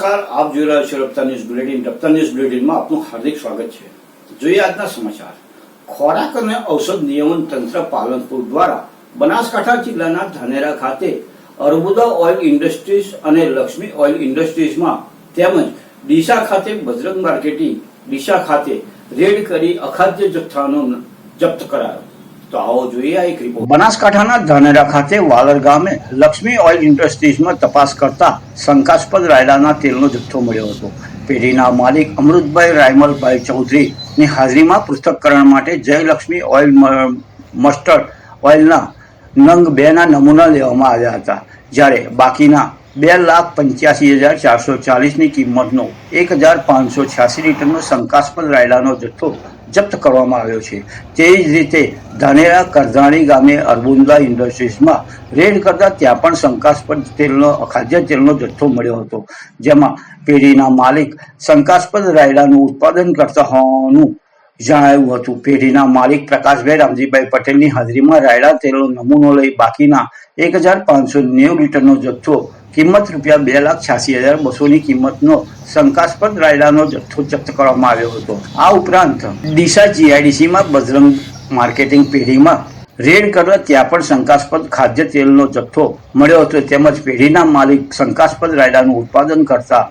નમસ્કાર. આપ જોઈ રહ્યા છો Rapta news bulletin. Rapta news બુલેટિનમાં આપનું હાર્દિક સ્વાગત છે. જોઈએ આજના સમાચાર. ખોરાક અને ઔષધ નિયમન તંત્ર પાલનપુર દ્વારા બનાસકાંઠા જિલ્લાના ધાનેરા ખાતે અર્બુદા ઓઇલ ઇન્ડસ્ટ્રીઝ અને લક્ષ્મી ઓઇલ ઇન્ડસ્ટ્રીઝમાં તેમજ ડીસા ખાતે બજરંગ માર્કેટિંગ, ડીસા ખાતે રેડ કરી અખાદ્ય જથ્થાનો જપ્ત કરાયો. તો આવો જોઈએ આ એક રિપોર્ટ બનાસકાંઠાના ધાનેરા ખાતે વાલર ગામે લક્ષ્મી ઓઇલ ઇન્ડસ્ટ્રીઝમાં તપાસ કરતા શંકાસ્પદ રાયડાના તેલનો જથ્થો મળ્યો હતો. પેઢીના માલિક અમૃતભાઈ રાયમલભાઈ ચૌધરીની હાજરીમાં પૃથ્થકરણ માટે જયલક્ષ્મી ઓઇલ મસ્ટર્ડ ઓઇલના નંગ બેના નમૂના લેવામાં આવ્યા હતા. જ્યારે બાકીના બે લાખ પંચ્યાસી હજાર ચારસો ચાલીસની કિંમતનો એક હજાર પાંચસો છ્યાસી લીટરનો શંકાસ્પદ રાયડાનો જથ્થો જપ્ત કરવામાં આવ્યો છે. તે જ રીતે ધાનેરા કરધાણી ગામે અરબુંદા ઇન્ડસ્ટ્રીઝમાં રેડ કરતા ત્યાં પણ શંકાસ્પદ તેલનો ખાદ્ય તેલનો જથ્થો મળ્યો હતો, જેમાં પેઢીના માલિક શંકાસ્પદ રાયડાનું ઉત્પાદન કરતા હોવાનું જણાવ્યું હતું. પેઢીના માલિક પ્રકાશભાઈ રામજીભાઈ પટેલની હાજરીમાં રાયડા તેલનો નમૂનો લઈ બાકીના એક હજાર પાંચસો નેવું લીટરનો જથ્થો, કિંમત રૂપિયા બે લાખ છ્યાસી હજાર બસોની કિંમતનો શંકાસ્પદ રાયડાનો જથ્થો જપ્ત કરવામાં આવ્યો હતો. આ ઉપરાંત ડીસા જીઆઈડીસીમાં બજરંગ માર્કેટિંગ પેઢીમાં રેડ કરવા ત્યાં પણ શંકાસ્પદ ખાદ્ય તેલનો જથ્થો મળ્યો હતો. તેમજ પેઢીના માલિક શંકાસ્પદ રાયડાનું ઉત્પાદન કરતા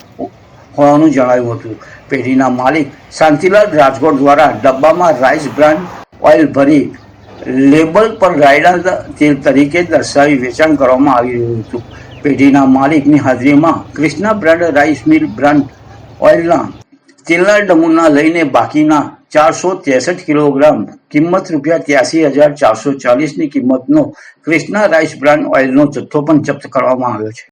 હોવાનું જણાવ્યું હતું. પેઢીના માલિક શાંતિલાલ રાજગોર દ્વારા ડબ્બામાં રાઈસ બ્રાન્ડ ઓઇલ ભરી લેબલ પર રાયડા તેલ તરીકે દર્શાવી વેચાણ કરવામાં આવી રહ્યું હતું. પેઢીના માલિકની હાજરીમાં Krishna brand rice mill brand ઓઇલના તેલના ડમુના લઈને બાકીના ચારસો ત્રેસઠ કિલોગ્રામ કિંમત રૂપિયા ત્યાસી હજાર ચારસો ચાલીસની કિંમતનો ક્રિષ્ના રાઈસ બ્રાન્ડ ઓઇલનો જથ્થો પણ જપ્ત કરવામાં આવ્યો છે.